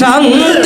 শান্তি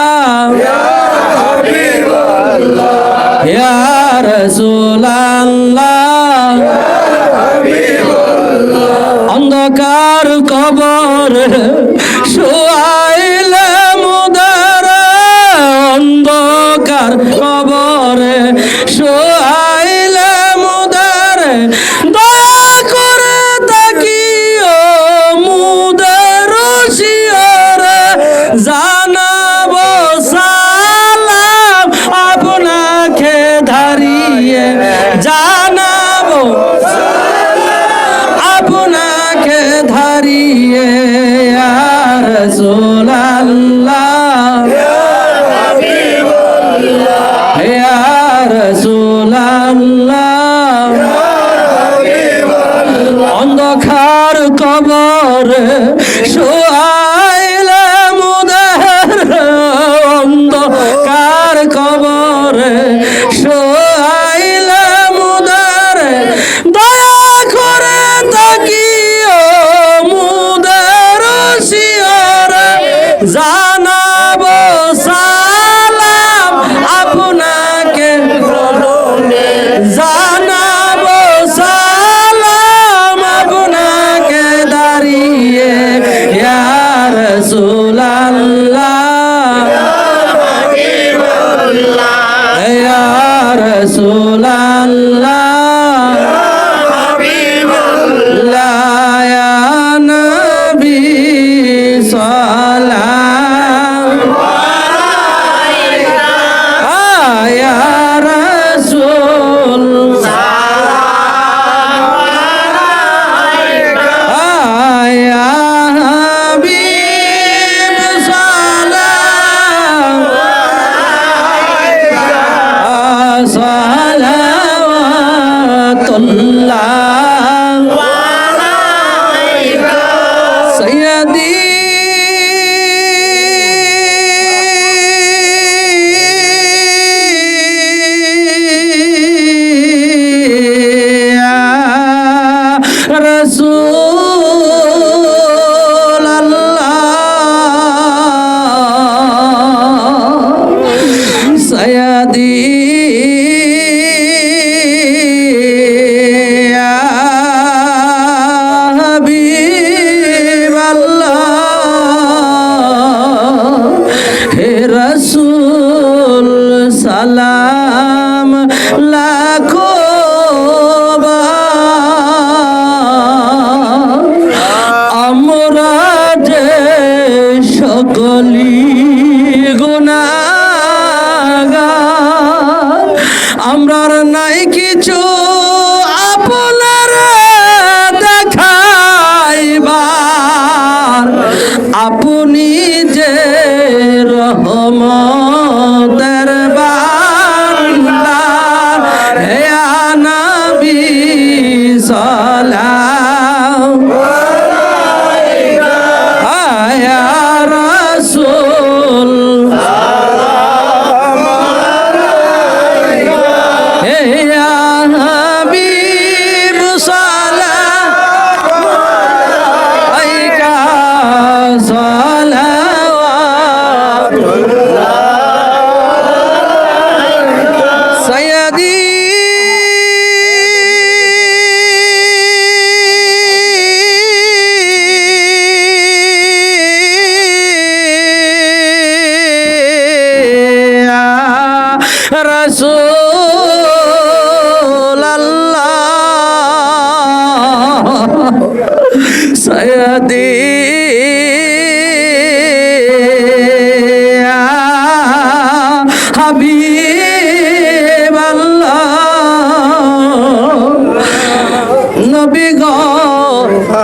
রসুল্লাহ অন্ধকার কবর। ছায়া দিয়ে Oh.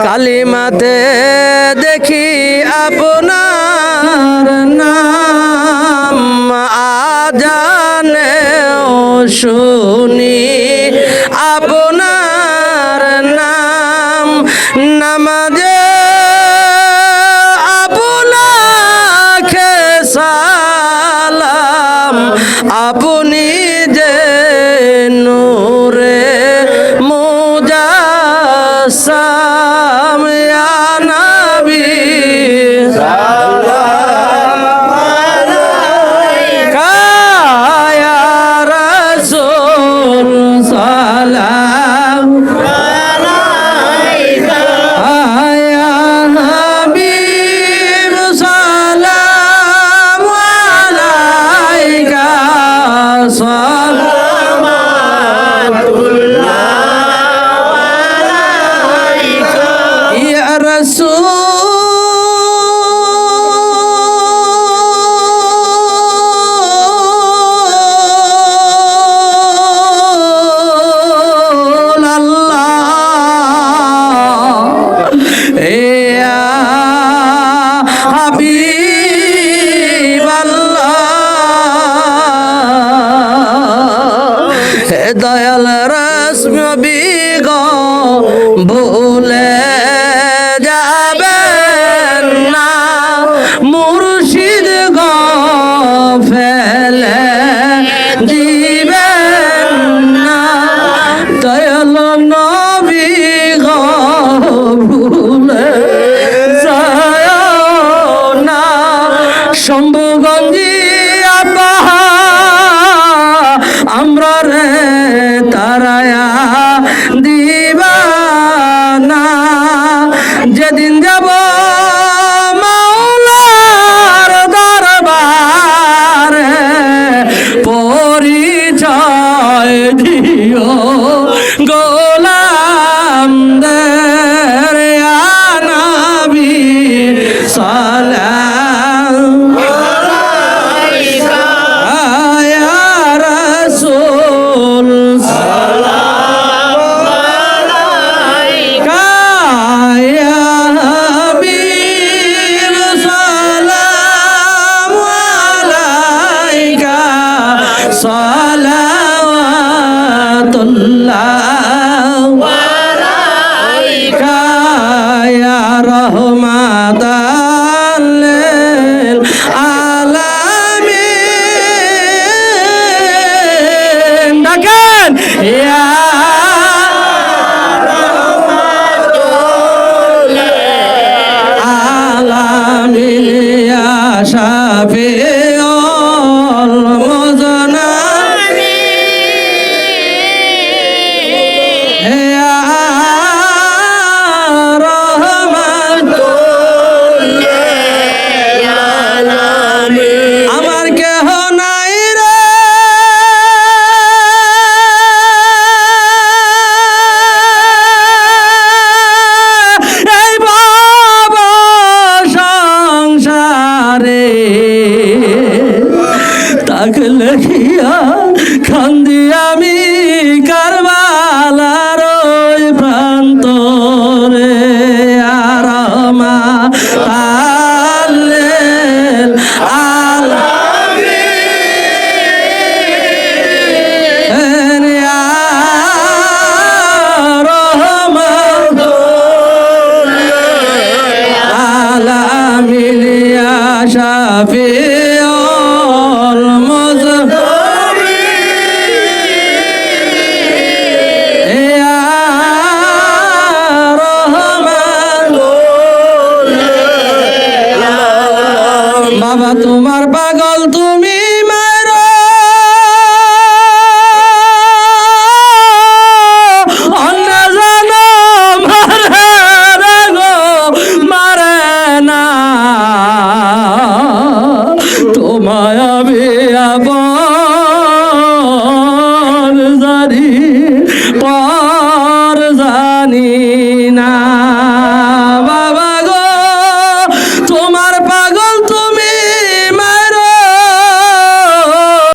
কালিমাতে দেখি আপনার নাম। আজানে শুনি আপনার নাম। নামাজে আপনাকে সালাম। আপনি